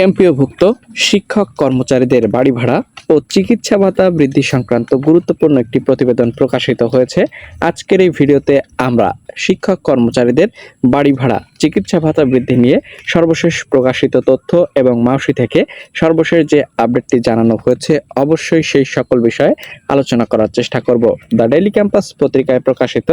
এমপিওভুক্ত শিক্ষক কর্মচারীদের বাড়ি ভাড়া ও চিকিৎসা ভাতা বৃদ্ধি সংক্রান্ত গুরুত্বপূর্ণ একটি প্রতিবেদন প্রকাশিত হয়েছে। আজকের এই ভিডিওতে আমরা শিক্ষক কর্মচারীদের বাড়ি ভাড়া, চিকিৎসা ভাতা বৃদ্ধি নিয়ে সর্বশেষ প্রকাশিত তথ্য এবং মাউসি থেকে সর্বশেষ যে আপডেটটি জানানো হয়েছে, অবশ্যই সেই সকল বিষয়ে আলোচনা করার চেষ্টা করব। দ্য ডেইলি ক্যাম্পাস পত্রিকায় প্রকাশিত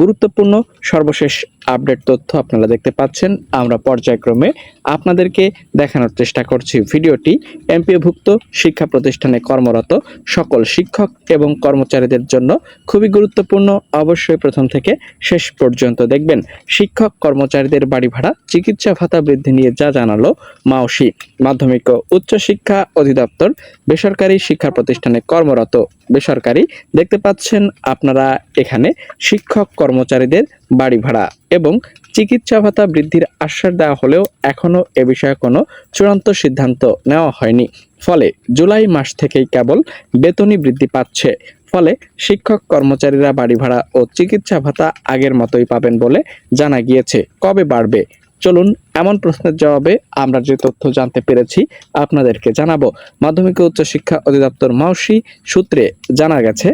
গুরুত্বপূর্ণ সর্বশেষ আপডেট তথ্য আপনারা দেখতে পাচ্ছেন। আমরা পর্যায়ক্রমে আপনাদেরকে দেখানোর চেষ্টা করছি। ভিডিওটি এমপিওভুক্ত শিক্ষা প্রতিষ্ঠানে কর্মরত সকল শিক্ষক এবং কর্মচারীদের জন্য খুবই গুরুত্বপূর্ণ। অবশ্যই প্রথম থেকে শেষ পর্যন্ত দেখবেন শিক্ষক কর্মচারীদের বাড়ি ভাড়া, চিকিৎসা ভাতা বৃদ্ধি নিয়ে যা জানালো মাওসি। মাধ্যমিক ও উচ্চশিক্ষা অধিদপ্তর, বেসরকারি শিক্ষা প্রতিষ্ঠানে কর্মরত বেসরকারি। দেখতে পাচ্ছেন আপনারা এখানে শিক্ষক কর্মচারীদের বাড়ি ভাড়া এবং চিকিৎসা ভাতা বৃদ্ধির আশ্বাস দেওয়া হলেও এখনও এ বিষয়ে কোনো চূড়ান্ত সিদ্ধান্ত নেওয়া হয়নি। ফলে জুলাই মাস থেকেই কেবল বেতনই বৃদ্ধি পাচ্ছে। ফলে শিক্ষক কর্মচারীরা বাড়ি ভাড়া ও চিকিৎসা ভাতা আগের মতোই পাবেন বলে জানা গিয়েছে। কবে বাড়বে? চলুন এমন প্রশ্নের জবাবে আমরা যে তথ্য জানতে পেরেছি আপনাদেরকে জানাব। মাধ্যমিক ও উচ্চশিক্ষা অধিদপ্তর মাউসি সূত্রে জানা গেছে,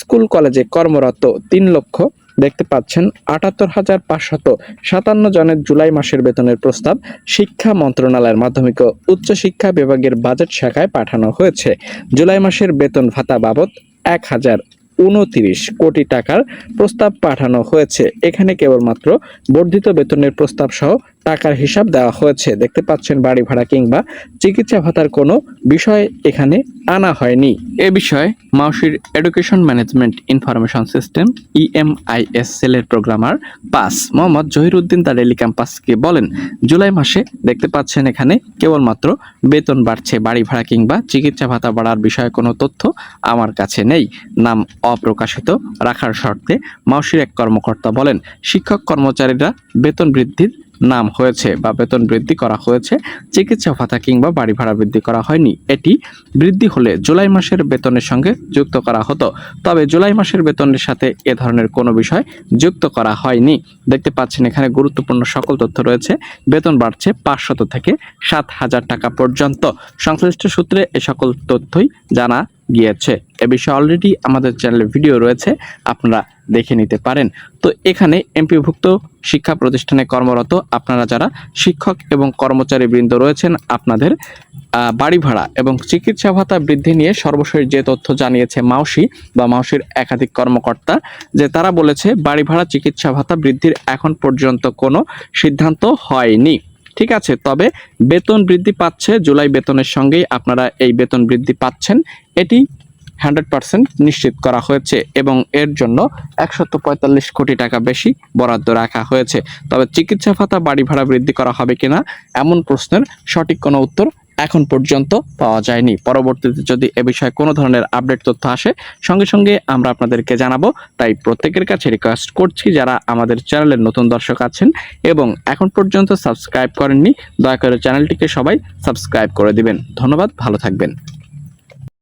স্কুল কলেজে কর্মরত তিন লক্ষ, দেখতে পাচ্ছেন আটাত্তর হাজার পাঁচশত সাতান্ন জনের জুলাই মাসের বেতনের প্রস্তাব শিক্ষা মন্ত্রণালয়ের মাধ্যমিক ও উচ্চশিক্ষা বিভাগের বাজেট শাখায় পাঠানো হয়েছে। জুলাই মাসের বেতন ভাতা বাবদ এক হাজার উনত্রিশ কোটি টাকার প্রস্তাব পাঠানো হয়েছে। এখানে কেবলমাত্র বর্ধিত বেতনের প্রস্তাব সহ টাকার হিসাব দেওয়া হয়েছে। দেখতে পাচ্ছেন বাড়ি ভাড়া কিংবা চিকিৎসা ভাতার কোনো বিষয় এখানে আনা হয়নি। এ বিষয়ে মাউসির education management information system EMIS সেলের প্রোগ্রামার পাস মোহাম্মদ জহিরুদ্দিন তার ক্যাম্পাসকে বলেন, জুলাই মাসে দেখতে পাচ্ছেন এখানে কেবলমাত্র বেতন বাড়ছে বাড়ি ভাড়া কিংবা চিকিৎসা ভাতা বাড়ার বিষয়ে কোনো তথ্য আমার কাছে নেই। নাম অপ্রকাশিত রাখার শর্তে মাউসির এক কর্মকর্তা বলেন, শিক্ষক কর্মচারীরা বেতন বৃদ্ধির নাম হয়েছে বা বেতন বৃদ্ধি করা হয়েছে, চিকিৎসা ভাতা কিংবা বাড়ি ভাড়া বৃদ্ধি করা হয়নি। এটি বৃদ্ধি হলে জুলাই মাসের বেতনের সঙ্গে যুক্ত করা হতো। তবে জুলাই মাসের বেতনের সাথে এ ধরনের কোনো বিষয় যুক্ত করা হয়নি। দেখতে পাচ্ছেন, এখানে গুরুত্বপূর্ণ সকল তথ্য রয়েছে। বেতন বাড়ছে পাঁচশত থেকে সাত হাজার টাকা পর্যন্ত। সংশ্লিষ্ট সূত্রে এ সকল তথ্যই জানা গিয়েছে। এ বিষয়ে অলরেডি আমাদের চ্যানেলে ভিডিও রয়েছে, আপনারা দেখে নিতে পারেন। তো এখানে এমপিভুক্ত শিক্ষা প্রতিষ্ঠানে কর্মরত আপনারা যারা শিক্ষক এবং কর্মচারী বৃন্দ রয়েছেন, আপনাদের বাড়ি ভাড়া এবং চিকিৎসা ভাতা বৃদ্ধি নিয়ে সর্বশেষ যে তথ্য জানিয়েছে মাউসি বা মাউসির একাধিক কর্মকর্তা, যে তারা বলেছে, বাড়ি ভাড়া, চিকিৎসা ভাতা বৃদ্ধির এখন পর্যন্ত কোনো সিদ্ধান্ত হয়নি। ঠিক আছে, তবে বেতন বৃদ্ধি পাচ্ছে, জুলাই বেতনের সঙ্গেই আপনারা এই বেতন বৃদ্ধি পাচ্ছেন। এটি হান্ড্রেড পার্সেন্ট নিশ্চিত করা হয়েছে এবং এর জন্য একশত পঁয়তাল্লিশ কোটি টাকা বেশি বরাদ্দ রাখা হয়েছে। তবে চিকিৎসা ভাতা বাড়ি ভাড়া বৃদ্ধি করা হবে কিনা, এমন প্রশ্নের সঠিক কোনো উত্তর এখন পর্যন্ত পাওয়া যায়নি। পরবর্তীতে যদি এ বিষয়ে কোনো ধরনের আপডেট তথ্য আসে, সঙ্গে সঙ্গে আমরা আপনাদেরকে জানাব। তাই প্রত্যেকের কাছে রিকোয়েস্ট করছি যারা আমাদের চ্যানেলের নতুন দর্শক আছেন এবং এখন পর্যন্ত সাবস্ক্রাইব করেননি, দয়া করে চ্যানেলটিকে সবাই সাবস্ক্রাইব করে দিবেন। ধন্যবাদ, ভালো থাকবেন।